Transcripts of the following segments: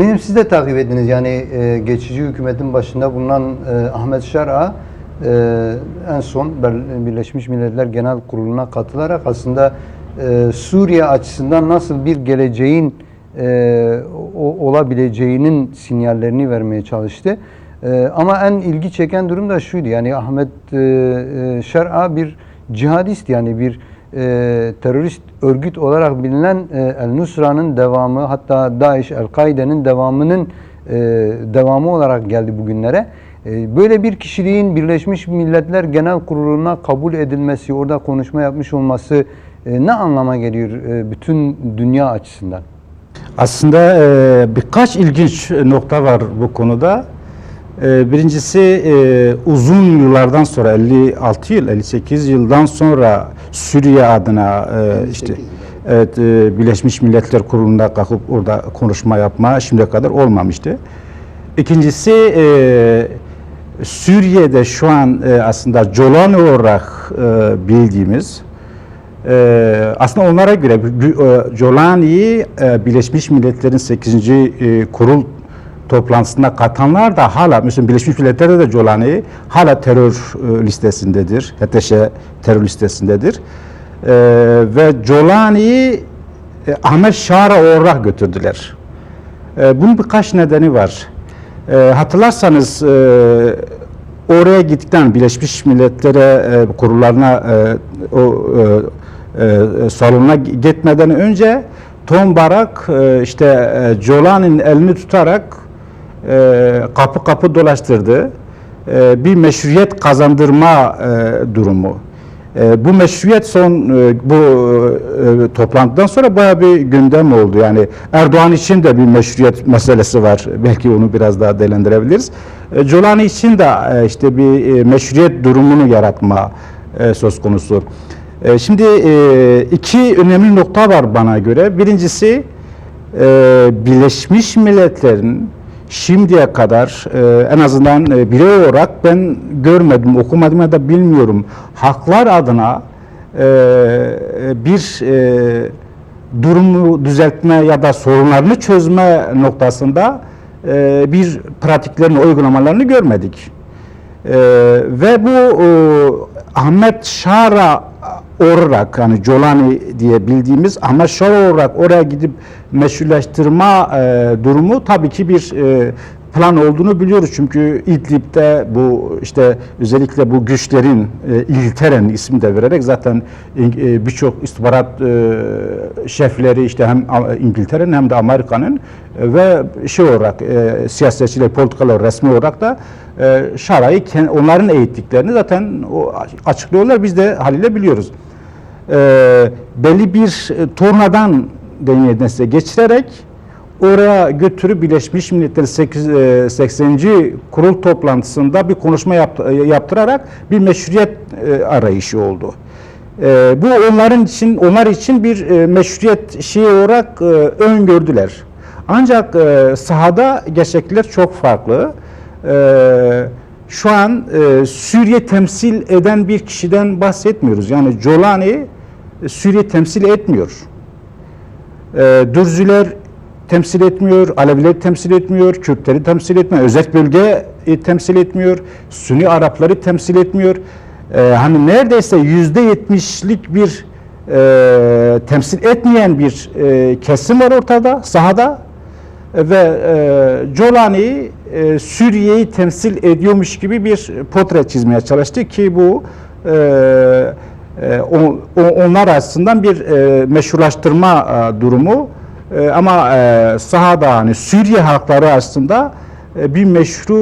Benim siz de takip ettiniz yani e, geçici hükümetin başında bulunan e, Ahmet Şar'a e, en son Birleşmiş Milletler Genel Kurulu'na katılarak aslında e, Suriye açısından nasıl bir geleceğin e, o- olabileceğinin sinyallerini vermeye çalıştı. E, ama en ilgi çeken durum da şuydu yani Ahmet e, e, Şar'a bir cihadist yani bir e, terörist örgüt olarak bilinen e, El Nusra'nın devamı hatta Daesh, El-Kaide'nin devamının e, devamı olarak geldi bugünlere. E, böyle bir kişiliğin Birleşmiş Milletler Genel Kurulu'na kabul edilmesi, orada konuşma yapmış olması e, ne anlama geliyor e, bütün dünya açısından? Aslında e, birkaç ilginç nokta var bu konuda. E, birincisi e, uzun yıllardan sonra 56 yıl, 58 yıldan sonra Suriye adına e, işte evet e, Birleşmiş Milletler Kurulu'nda kalkıp orada konuşma yapma şimdiye kadar olmamıştı. İkincisi e, Suriye'de şu an e, aslında Colani olarak e, bildiğimiz ee, aslında onlara göre Gü- e, e, Birleşmiş Milletler'in 8. e, kurul toplantısına katanlar da hala mesela Birleşmiş Milletler'de de Jolani hala terör e, listesindedir. HTŞ terör listesindedir. Ee, ve Jolani'yi e, Ahmet Şara olarak götürdüler. E, bunun birkaç nedeni var. E, hatırlarsanız e, oraya gittikten Birleşmiş Milletler'e e, kurullarına e, o e, e, salonuna gitmeden önce Tom Barak e, işte e, Jolani'nin elini tutarak e, kapı kapı dolaştırdı. E, bir meşruiyet kazandırma e, durumu. E, bu meşruiyet son bu toplantıdan sonra bayağı bir gündem oldu. Yani Erdoğan için de bir meşruiyet meselesi var. Belki onu biraz daha değerlendirebiliriz. E, için de işte bir meşruiyet durumunu yaratma söz konusu. Şimdi iki önemli nokta var bana göre. Birincisi Birleşmiş Milletler'in şimdiye kadar e, en azından e, birey olarak ben görmedim, okumadım ya da bilmiyorum. Haklar adına e, bir e, durumu düzeltme ya da sorunlarını çözme noktasında e, bir pratiklerini, uygulamalarını görmedik. Ee, ve bu e, Ahmet Şara olarak yani Jolani diye bildiğimiz Ahmet Şara olarak oraya gidip meşrulaştırma e, durumu tabii ki bir e, plan olduğunu biliyoruz. Çünkü İdlib'de bu işte özellikle bu güçlerin e, İngiltere'nin ismi de vererek zaten e, birçok istihbarat e, şefleri işte hem İngiltere'nin hem de Amerika'nın e, ve şey olarak e, siyasetçiler, politikalar resmi olarak da e, Şara'yı onların eğittiklerini zaten o açıklıyorlar. Biz de haliyle biliyoruz. E, belli bir e, tornadan deneyesine geçirerek oraya götürüp Birleşmiş Milletler 8, e, 80. kurul toplantısında bir konuşma e, yaptırarak bir meşruiyet arayışı oldu. Bu onların için onlar için bir meşruiyet şeyi olarak öngördüler. Ancak sahada gerçekler çok farklı. Şu an Suriye temsil eden bir kişiden bahsetmiyoruz. Yani Jolani Suriye temsil etmiyor. E, Dürzüler temsil etmiyor, Aleviler temsil etmiyor, Kürtleri temsil etmiyor, özel bölge e, temsil etmiyor, Sünni Arapları temsil etmiyor. E, hani neredeyse yüzde yetmişlik bir e, temsil etmeyen bir e, kesim var ortada, sahada ve e, Jolani e, Suriye'yi temsil ediyormuş gibi bir portre çizmeye çalıştı ki bu e, e, onlar açısından bir e, meşrulaştırma e, durumu E, ama sahada hani Suriye halkları aslında e, bir meşru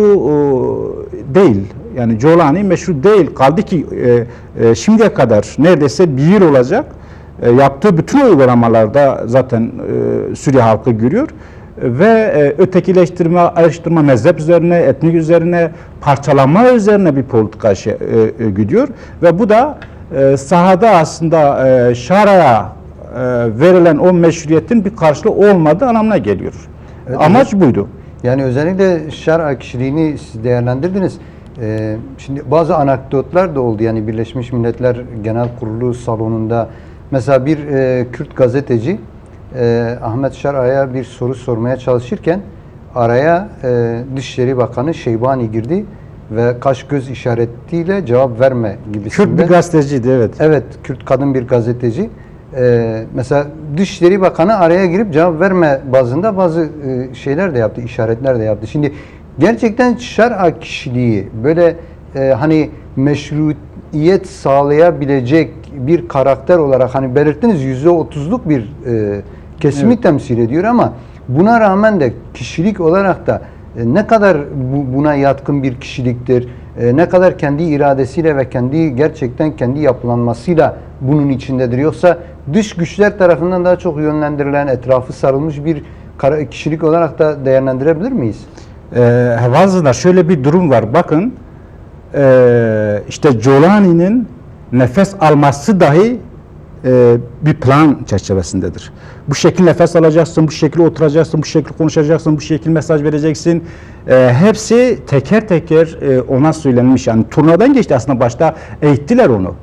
değil. Yani Jolani meşru değil. Kaldı ki şimdiye kadar neredeyse bir yıl olacak yaptığı bütün uygulamalarda zaten Suriye halkı görüyor ve ötekileştirme, ayrıştırma mezhep üzerine, etnik üzerine, parçalanma üzerine bir politika şey, e, e, gidiyor ve bu da e, sahada aslında e, Şara'ya e, verilen o meşruiyetin bir karşılığı olmadığı anlamına geliyor. Evet, Amaç buydu. Yani özellikle şer'a kişiliğini siz değerlendirdiniz. Ee, şimdi bazı anekdotlar da oldu yani Birleşmiş Milletler Genel Kurulu salonunda mesela bir e, Kürt gazeteci e, Ahmet Şar'a'ya bir soru sormaya çalışırken araya e, Dışişleri Bakanı Şeybani girdi ve kaş göz işaretiyle cevap verme gibisinden. Kürt bir gazeteciydi evet. Evet, Kürt kadın bir gazeteci. Ee, mesela Dışişleri Bakanı araya girip cevap verme bazında bazı e, şeyler de yaptı, işaretler de yaptı. Şimdi gerçekten şer'a kişiliği böyle e, hani meşruiyet sağlayabilecek bir karakter olarak hani belirttiniz yüzde otuzluk bir e, kesimi Evet. temsil ediyor ama buna rağmen de kişilik olarak da ne kadar bu, buna yatkın bir kişiliktir, e, ne kadar kendi iradesiyle ve kendi gerçekten kendi yapılanmasıyla bunun içindedir. Yoksa dış güçler tarafından daha çok yönlendirilen, etrafı sarılmış bir kişilik olarak da değerlendirebilir miyiz? Ee, Havazı'da şöyle bir durum var. Bakın ee, işte Jolani'nin nefes alması dahi ee, bir plan çerçevesindedir. Bu şekil nefes alacaksın, bu şekil oturacaksın, bu şekil konuşacaksın, bu şekil mesaj vereceksin. Ee, hepsi teker teker ee, ona söylenmiş. Yani turnadan geçti aslında başta eğittiler onu.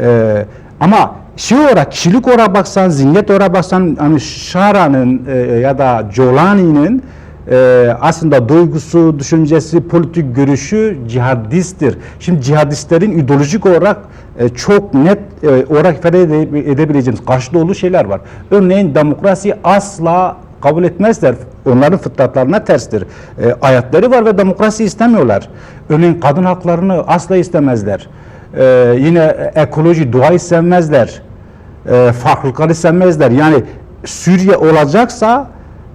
Ee, ama şey olarak, kişilik olarak baksan, zihniyet olarak baksan hani Şara'nın e, ya da Jolani'nin e, aslında duygusu, düşüncesi, politik görüşü cihadisttir. Şimdi cihadistlerin ideolojik olarak e, çok net e, olarak ifade ede- edebileceğimiz karşı dolu şeyler var. Örneğin demokrasi asla kabul etmezler. Onların fıtratlarına terstir. E, ayetleri var ve demokrasi istemiyorlar. Örneğin kadın haklarını asla istemezler. Ee, yine ekoloji, doğayı sevmezler. Ee, farklılıkları sevmezler. Yani Suriye olacaksa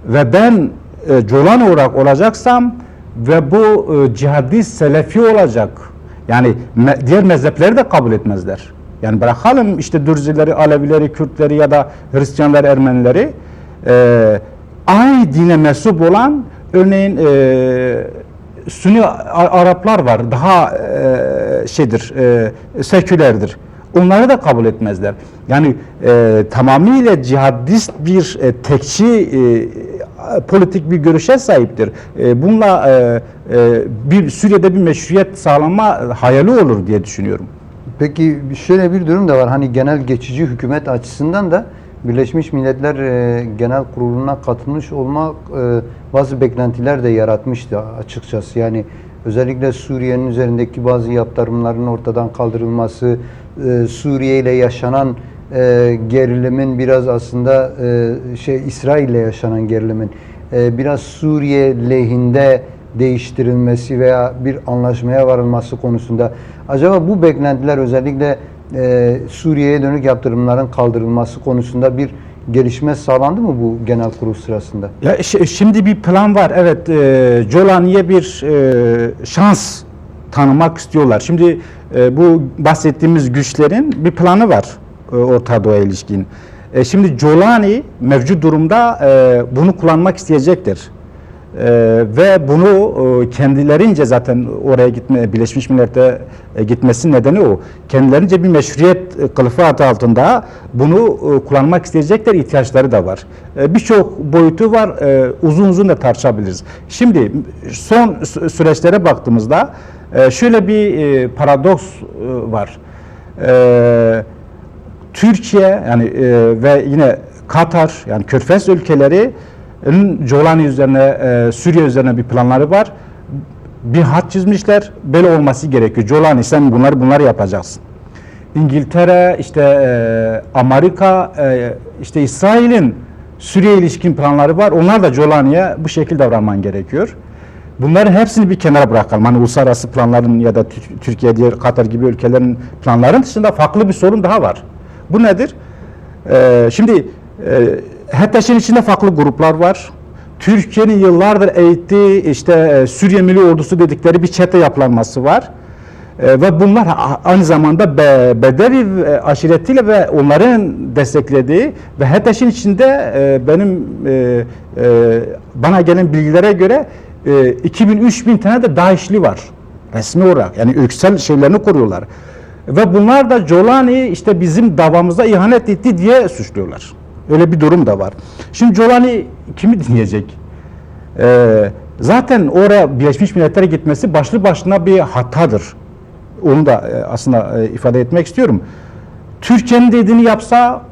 ve ben e, Colan olarak olacaksam ve bu e, cihadist selefi olacak. Yani diğer mezhepleri de kabul etmezler. Yani bırakalım işte Dürzileri, Alevileri, Kürtleri ya da Hristiyanları, Ermenileri e, aynı dine mensup olan örneğin e, Sünni Araplar var. Daha e, şeydir, e, sekülerdir. Onları da kabul etmezler. Yani e, tamamıyla cihadist bir e, tekçi e, politik bir görüşe sahiptir. E, bununla e, e, bir Suriye'de bir meşruiyet sağlama hayali olur diye düşünüyorum. Peki şöyle bir durum da var. Hani genel geçici hükümet açısından da Birleşmiş Milletler e, Genel Kurulu'na katılmış olmak e, bazı beklentiler de yaratmıştı açıkçası. Yani özellikle Suriye'nin üzerindeki bazı yaptırımların ortadan kaldırılması, e, Suriye ile yaşanan e, gerilimin biraz aslında e, şey İsrail ile yaşanan gerilimin e, biraz Suriye lehinde değiştirilmesi veya bir anlaşmaya varılması konusunda acaba bu beklentiler özellikle e, Suriye'ye dönük yaptırımların kaldırılması konusunda bir gelişme sağlandı mı bu genel kurul sırasında? Ya şi- şimdi bir plan var. Evet, e, Jolani'ye bir e, şans tanımak istiyorlar. Şimdi e, bu bahsettiğimiz güçlerin bir planı var e, Orta Doğu'ya ilişkin. E, şimdi Jolani mevcut durumda e, bunu kullanmak isteyecektir. E, ve bunu e, kendilerince zaten oraya gitme, Birleşmiş Millet'e e, gitmesi nedeni o. Kendilerince bir meşruiyet e, kılıfı adı altında bunu e, kullanmak isteyecekler, ihtiyaçları da var. E, Birçok boyutu var, e, uzun uzun da tartışabiliriz. Şimdi son sü- süreçlere baktığımızda e, şöyle bir e, paradoks e, var. E, Türkiye yani e, ve yine Katar yani Körfez ülkelerinin Jolani üzerine, e, Suriye üzerine bir planları var. Bir hat çizmişler. Böyle olması gerekiyor. Jolani sen bunları bunları yapacaksın. İngiltere, işte e, Amerika, e, işte İsrail'in Suriye ilişkin planları var. Onlar da Jolani'ye bu şekilde davranman gerekiyor. Bunların hepsini bir kenara bırakalım. Hani uluslararası planların ya da Tür- Türkiye, diğer Katar gibi ülkelerin planların dışında farklı bir sorun daha var. Bu nedir? Ee, şimdi e, HETEŞ'in içinde farklı gruplar var. Türkiye'nin yıllardır eğittiği işte e, Suriye Milli Ordusu dedikleri bir çete yapılanması var. E, ve bunlar aynı zamanda be, Bedevi e, aşiretiyle ve onların desteklediği ve HETEŞ'in içinde e, benim e, e, bana gelen bilgilere göre e, 2000-3000 tane de DAEŞ'li var resmi olarak yani ülksel şeylerini koruyorlar. Ve bunlar da Jolani işte bizim davamıza ihanet etti diye suçluyorlar. Öyle bir durum da var. Şimdi Jolani kimi dinleyecek? Ee, zaten oraya Birleşmiş Milletler'e gitmesi başlı başına bir hatadır. Onu da e, aslında e, ifade etmek istiyorum. Türkiye'nin dediğini yapsa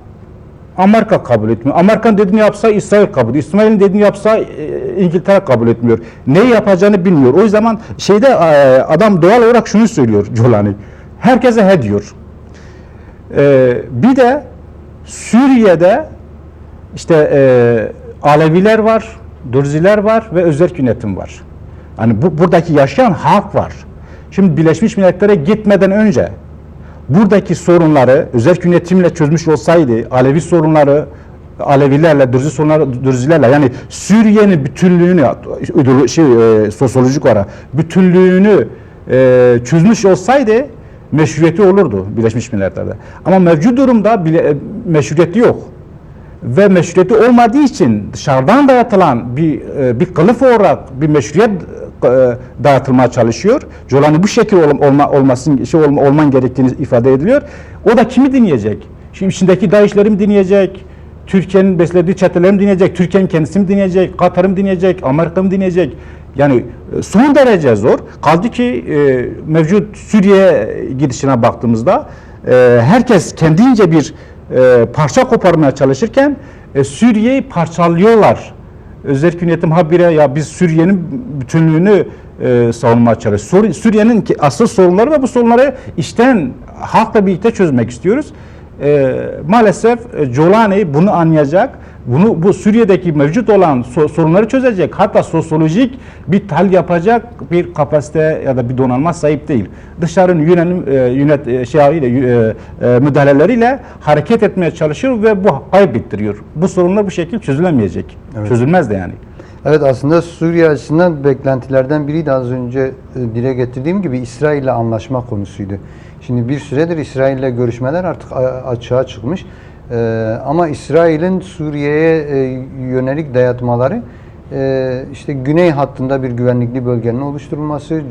Amerika kabul etmiyor. Amerikan dediğini yapsa İsrail kabul ediyor. İsrail'in dediğini yapsa e, İngiltere kabul etmiyor. Ne yapacağını bilmiyor. O zaman şeyde adam doğal olarak şunu söylüyor Colani. Herkese he diyor. E, bir de Suriye'de işte e, Aleviler var, Dürziler var ve özerk yönetim var. Hani bu buradaki yaşayan halk var. Şimdi Birleşmiş Milletler'e gitmeden önce buradaki sorunları özerk yönetimle çözmüş olsaydı Alevi sorunları Alevilerle, Dürzi sorunları, Dürzilerle yani Suriye'nin bütünlüğünü şey, e, sosyolojik olarak bütünlüğünü e, çözmüş olsaydı meşruiyeti olurdu Birleşmiş Milletler'de. Ama mevcut durumda bile, e, meşruiyeti yok ve meşruiyeti olmadığı için dışarıdan dayatılan bir e, bir kılıf olarak bir meşruiyet e, dağıtılmaya çalışıyor. Colani bu şekil ol- olma, olmasın şey olma, olman gerektiğini ifade ediliyor. O da kimi dinleyecek? Şimdi içindeki DAEŞ'leri mi dinleyecek? Türkiye'nin beslediği çeteleri mi dinleyecek? Türkiye'nin kendisi mi dinleyecek? Katar'ı mı dinleyecek? Amerika mı dinleyecek? Yani e, son derece zor. Kaldı ki e, mevcut Suriye gidişine baktığımızda e, herkes kendince bir e, parça koparmaya çalışırken e, Suriye'yi parçalıyorlar. Özerk yönetim habire ya biz Suriye'nin bütünlüğünü e, savunmaya çalışıyoruz. Sur- Suriye'nin asıl sorunları ve bu sorunları işten halkla birlikte çözmek istiyoruz. E, maalesef e, Colani bunu anlayacak. Bunu bu Suriye'deki mevcut olan so- sorunları çözecek. Hatta sosyolojik bir tal yapacak bir kapasite ya da bir donanma sahip değil. Dışarının yönelim e, yönet e, şeyiyle e, e, müdahaleleriyle hareket etmeye çalışıyor ve bu kaybettiriyor. Bu sorunlar bu şekilde çözülemeyecek. Evet. Çözülmez de yani. Evet aslında Suriye açısından beklentilerden biri de az önce e, dile getirdiğim gibi İsrail ile anlaşma konusuydu. Şimdi bir süredir İsrail ile görüşmeler artık açığa çıkmış. Ee, ama İsrail'in Suriye'ye e, yönelik dayatmaları e, işte güney hattında bir güvenlikli bölgenin oluşturulması, e,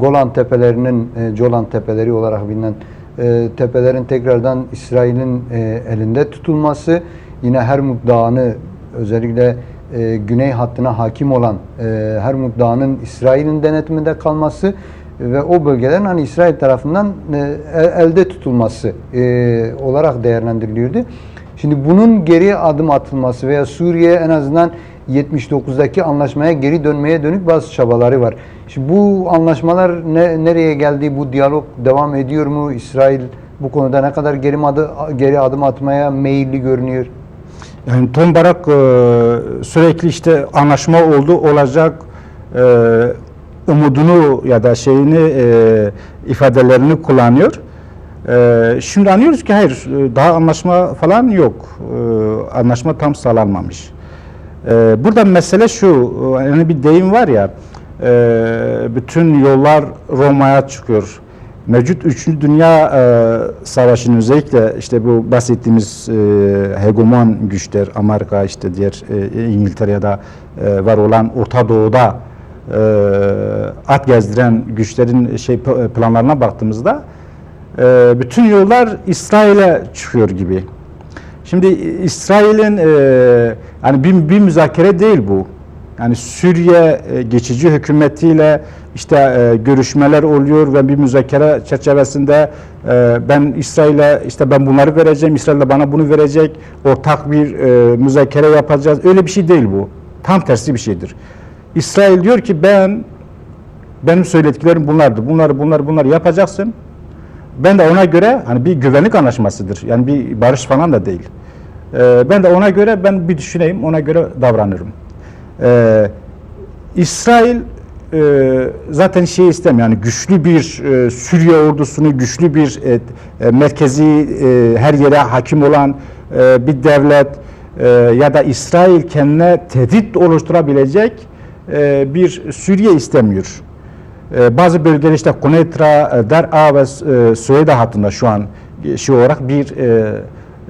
Golan Tepelerinin e, Jolan Tepeleri olarak bilinen e, tepelerin tekrardan İsrail'in e, elinde tutulması, yine Hermut Dağı'nı özellikle e, güney hattına hakim olan e, Hermut Dağı'nın İsrail'in denetiminde kalması ve o bölgelerin hani İsrail tarafından e, el- elde tutulması e, olarak değerlendiriliyordu. Şimdi bunun geri adım atılması veya Suriye en azından 79'daki anlaşmaya geri dönmeye dönük bazı çabaları var. Şimdi bu anlaşmalar ne, nereye geldi? Bu diyalog devam ediyor mu? İsrail bu konuda ne kadar geri adı, geri adım atmaya meyilli görünüyor? Yani Tom Barak e, sürekli işte anlaşma oldu olacak umudunu ya da şeyini e, ifadelerini kullanıyor. E, şimdi anlıyoruz ki hayır e, daha anlaşma falan yok. E, anlaşma tam sağlanmamış. E, burada mesele şu yani bir deyim var ya e, bütün yollar Roma'ya çıkıyor. Mevcut 3. Dünya e, Savaşı'nın özellikle işte bu bahsettiğimiz e, hegemon güçler Amerika işte diğer e, İngiltere da e, var olan Orta Doğu'da at gezdiren güçlerin şey planlarına baktığımızda e, bütün yollar İsrail'e çıkıyor gibi. Şimdi İsrail'in e, yani bir, bir müzakere değil bu. Yani Suriye e, geçici hükümetiyle işte e, görüşmeler oluyor ve bir müzakere çerçevesinde e, ben İsrail'e işte ben bunları vereceğim, İsrail de bana bunu verecek, ortak bir e, müzakere yapacağız. Öyle bir şey değil bu. Tam tersi bir şeydir. İsrail diyor ki ben benim söylediklerim bunlardır. Bunları bunları bunları yapacaksın. Ben de ona göre hani bir güvenlik anlaşmasıdır. Yani bir barış falan da değil. Ee, ben de ona göre ben bir düşüneyim, ona göre davranırım. Ee, İsrail e, zaten şey istemiyor. Yani güçlü bir e, Suriye ordusunu, güçlü bir e, e, merkezi e, her yere hakim olan e, bir devlet e, ya da İsrail kendine tehdit oluşturabilecek e, bir Suriye istemiyor. Ee, bazı bölgeler işte Konetra, e, Der'a ve e, Süveyda hattında şu an e, şey olarak bir e,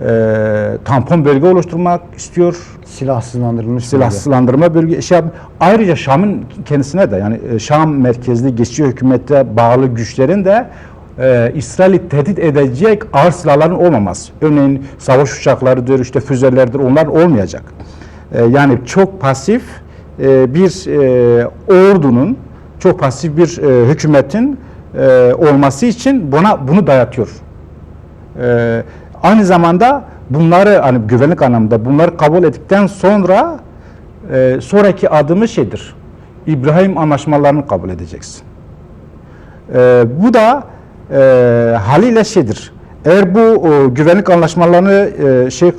e, tampon bölge oluşturmak istiyor. Silahsızlandırılmış bölge. Silahsızlandırma bölge şey yap- ayrıca Şam'ın kendisine de yani e, Şam merkezli geçici hükümete bağlı güçlerin de e, İsrail'i tehdit edecek ağır silahların olmaması. Örneğin savaş uçaklarıdır, işte füzelerdir onlar olmayacak. E, yani çok pasif e, bir e, ordunun, çok pasif bir e, hükümetin e, olması için buna bunu dayatıyor. Ee, aynı zamanda bunları hani güvenlik anlamında bunları kabul ettikten sonra e, sonraki adımı şeydir. İbrahim anlaşmalarını kabul edeceksin. E, bu da e, haliyle şeydir. Eğer bu o, güvenlik anlaşmalarını e, şey e,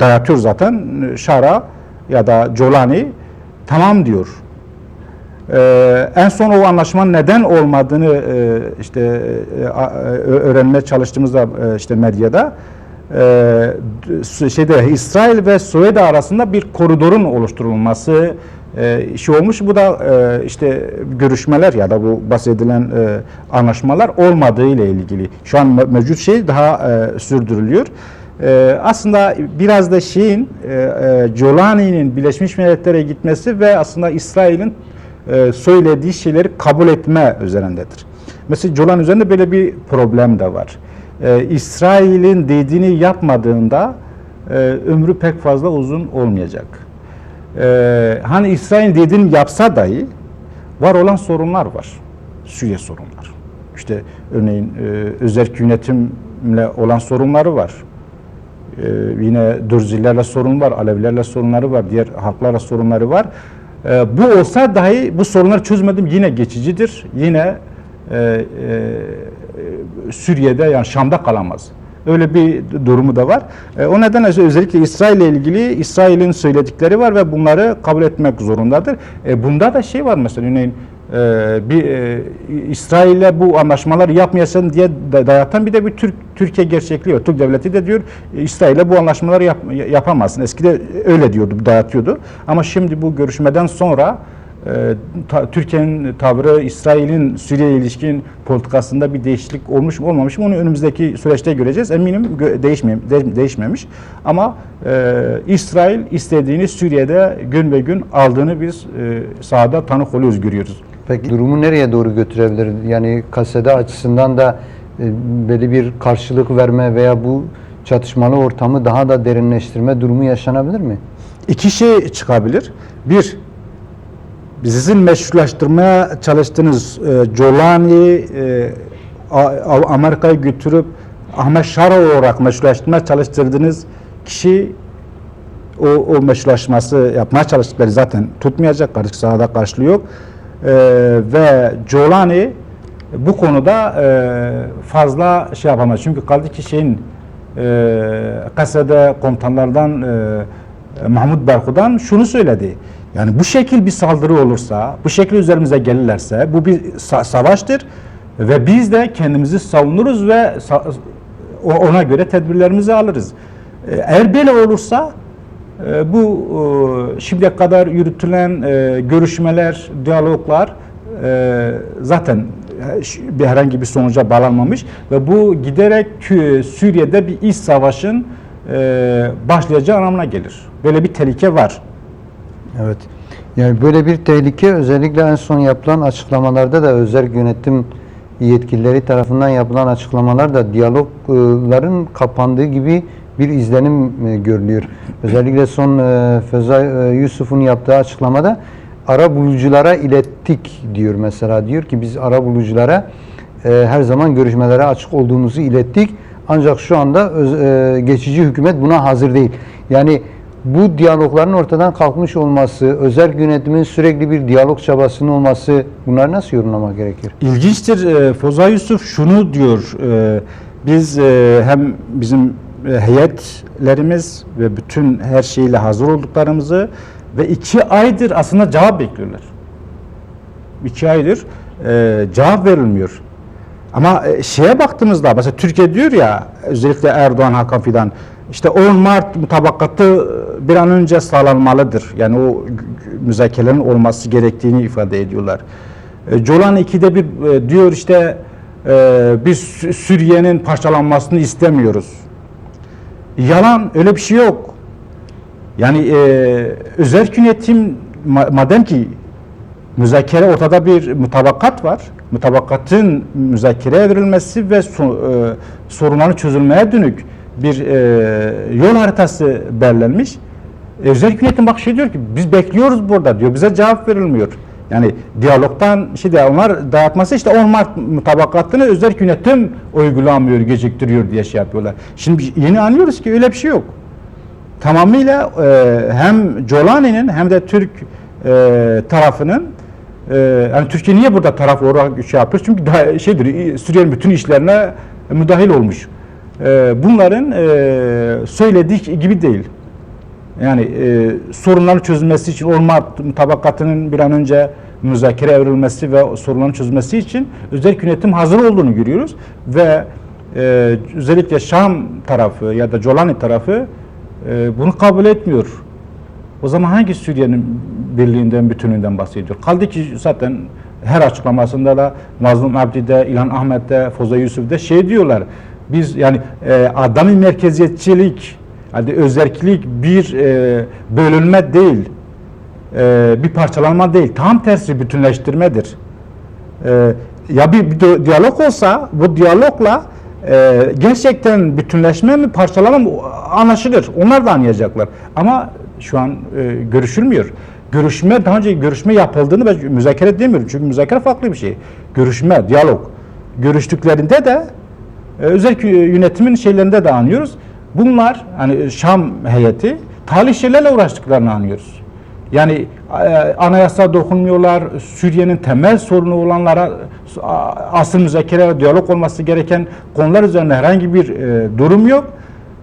dayatıyor zaten e, Şara ya da Jolani tamam diyor. Ee, en son o anlaşmanın neden olmadığını e, işte e, e, öğrenmeye çalıştığımızda e, işte medyada e, şeyde İsrail ve Suudi arasında bir koridorun oluşturulması e, işi olmuş. Bu da e, işte görüşmeler ya da bu bahsedilen e, anlaşmalar olmadığı ile ilgili. Şu an me- mevcut şey daha e, sürdürülüyor. E, aslında biraz da şeyin e, e, Jolani'nin Birleşmiş Milletler'e gitmesi ve aslında İsrail'in e, söylediği şeyleri kabul etme üzerindedir. Mesela Jolan üzerinde böyle bir problem de var. E, İsrail'in dediğini yapmadığında e, ömrü pek fazla uzun olmayacak. E, hani İsrail dediğini yapsa dahi var olan sorunlar var. Suriye sorunlar. İşte örneğin e, özel yönetimle olan sorunları var. Ee, yine Dürzilerle sorun var, Alevilerle sorunları var, diğer halklarla sorunları var. Ee, bu olsa dahi bu sorunları çözmedim yine geçicidir. Yine e, e, Suriye'de yani Şam'da kalamaz. Öyle bir durumu da var. E, o nedenle özellikle İsrail ile ilgili İsrail'in söyledikleri var ve bunları kabul etmek zorundadır. E, bunda da şey var mesela örneğin e, bir e, İsrail'le bu anlaşmaları yapmayasın diye da- dayatan bir de bir Türk Türkiye gerçekliği var. Türk devleti de diyor e, İsrail'le bu anlaşmaları yap, yapamazsın. Eskide öyle diyordu, dayatıyordu. Ama şimdi bu görüşmeden sonra e, Türkiye'nin tavrı İsrail'in Suriye ilişkin politikasında bir değişiklik olmuş mu olmamış mı onu önümüzdeki süreçte göreceğiz. Eminim gö- değişmeyem- de- değişmemiş. Ama e, İsrail istediğini Suriye'de gün ve gün aldığını biz e, sahada tanık oluyoruz, görüyoruz. Peki durumu nereye doğru götürebilir? Yani kasede açısından da e, belli bir karşılık verme veya bu çatışmalı ortamı daha da derinleştirme durumu yaşanabilir mi? İki şey çıkabilir. Bir, sizin meşrulaştırmaya çalıştığınız e, Jolani e, Amerika'ya götürüp Ahmet Şara olarak meşrulaştırmaya çalıştırdığınız kişi o, o meşrulaşması yapmaya çalıştıkları zaten tutmayacak. Karşı sahada karşılığı yok. E, ve Jolani bu konuda e, fazla şey yapamaz. Çünkü kaldı ki şeyin e, kasede komutanlardan e, Mahmut Berku'dan şunu söyledi. Yani bu şekil bir saldırı olursa, bu şekil üzerimize gelirlerse bu bir sa- savaştır ve biz de kendimizi savunuruz ve sa- ona göre tedbirlerimizi alırız. E, Eğer böyle olursa bu e, şimdiye kadar yürütülen e, görüşmeler, diyaloglar e, zaten bir herhangi bir sonuca bağlanmamış ve bu giderek Suriye'de bir iç savaşın başlayacağı anlamına gelir. Böyle bir tehlike var. Evet. Yani böyle bir tehlike özellikle en son yapılan açıklamalarda da özel yönetim yetkilileri tarafından yapılan açıklamalarda diyalogların kapandığı gibi bir izlenim e, görülüyor. Özellikle son e, Feza e, Yusuf'un yaptığı açıklamada ara buluculara ilettik diyor mesela. Diyor ki biz ara buluculara her zaman görüşmelere açık olduğumuzu ilettik. Ancak şu anda geçici hükümet buna hazır değil. Yani bu diyalogların ortadan kalkmış olması, özel yönetimin sürekli bir diyalog çabasının olması bunları nasıl yorumlamak gerekir? İlginçtir. Foza Yusuf şunu diyor. biz hem bizim heyetlerimiz ve bütün her şeyle hazır olduklarımızı ve iki aydır aslında cevap bekliyorlar. İki aydır e, cevap verilmiyor. Ama e, şeye baktığımızda mesela Türkiye diyor ya özellikle Erdoğan Hakan Fidan işte 10 Mart mutabakatı e, bir an önce sağlanmalıdır. Yani o müzakerelerin olması gerektiğini ifade ediyorlar. E, Colan 2'de bir e, diyor işte e, biz Suriye'nin parçalanmasını istemiyoruz. Yalan öyle bir şey yok. Yani e, özel yönetim ma- madem ki müzakere ortada bir mutabakat var. Mutabakatın müzakereye verilmesi ve so- e, sorunların çözülmeye dönük bir e, yol haritası belirlenmiş. Özel yönetim bak şey diyor ki biz bekliyoruz burada diyor. Bize cevap verilmiyor. Yani diyalogtan işte onlar dayatması işte 10 Mart mutabakatını özel yönetim uygulamıyor, geciktiriyor diye şey yapıyorlar. Şimdi yeni anlıyoruz ki öyle bir şey yok. Tamamıyla e, hem Jolani'nin hem de Türk e, tarafının e, yani Türkiye niye burada taraf olarak şey yapıyor? Çünkü daha şeydir Suriye'nin bütün işlerine müdahil olmuş. E, bunların e, söylediği gibi değil. Yani e, sorunların çözülmesi için olma mutabakatının bir an önce müzakere evrilmesi ve sorunların çözülmesi için özel yönetim hazır olduğunu görüyoruz ve e, özellikle Şam tarafı ya da Jolani tarafı e, bunu kabul etmiyor. O zaman hangi Suriye'nin birliğinden, bütünlüğünden bahsediyor? Kaldı ki zaten her açıklamasında da Mazlum Abdi'de, İlhan Ahmet'te, Foza Yusuf'da şey diyorlar. Biz yani e, adami merkeziyetçilik, yani özerklik bir e, bölünme değil, e, bir parçalanma değil. Tam tersi bütünleştirmedir. E, ya bir, bir di- diyalog olsa bu diyalogla e, gerçekten bütünleşme mi parçalama mı anlaşılır. Onlar da anlayacaklar. Ama şu an e, görüşülmüyor. Görüşme daha önce görüşme yapıldığını ben müzakere demiyorum. Çünkü müzakere farklı bir şey. Görüşme, diyalog. Görüştüklerinde de e, özel yönetimin şeylerinde de anlıyoruz. Bunlar hani Şam heyeti talih şeylerle uğraştıklarını anlıyoruz. Yani e, anayasa dokunmuyorlar, Suriye'nin temel sorunu olanlara asıl müzakere, diyalog olması gereken konular üzerine herhangi bir e, durum yok.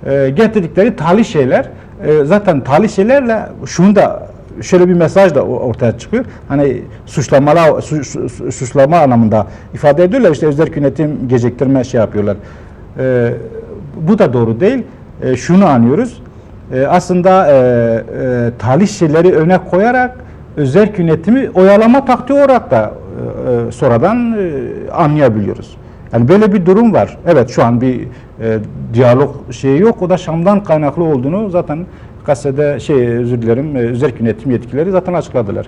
E, getirdikleri talih şeyler, e, zaten talih şeylerle şunu da şöyle bir mesaj da ortaya çıkıyor. Hani suçlamalar, su- su- su- suçlama anlamında ifade ediyorlar. İşte özel yönetim geciktirme şey yapıyorlar. E, bu da doğru değil. E, şunu anlıyoruz. E, aslında e, e, talih şeyleri öne koyarak özel yönetimi oyalama taktiği olarak da e, e, sonradan e, anlayabiliyoruz. Yani böyle bir durum var. Evet şu an bir e, diyalog şeyi yok. O da Şam'dan kaynaklı olduğunu zaten gazetede şey özür dilerim e, özel yönetim yetkilileri zaten açıkladılar.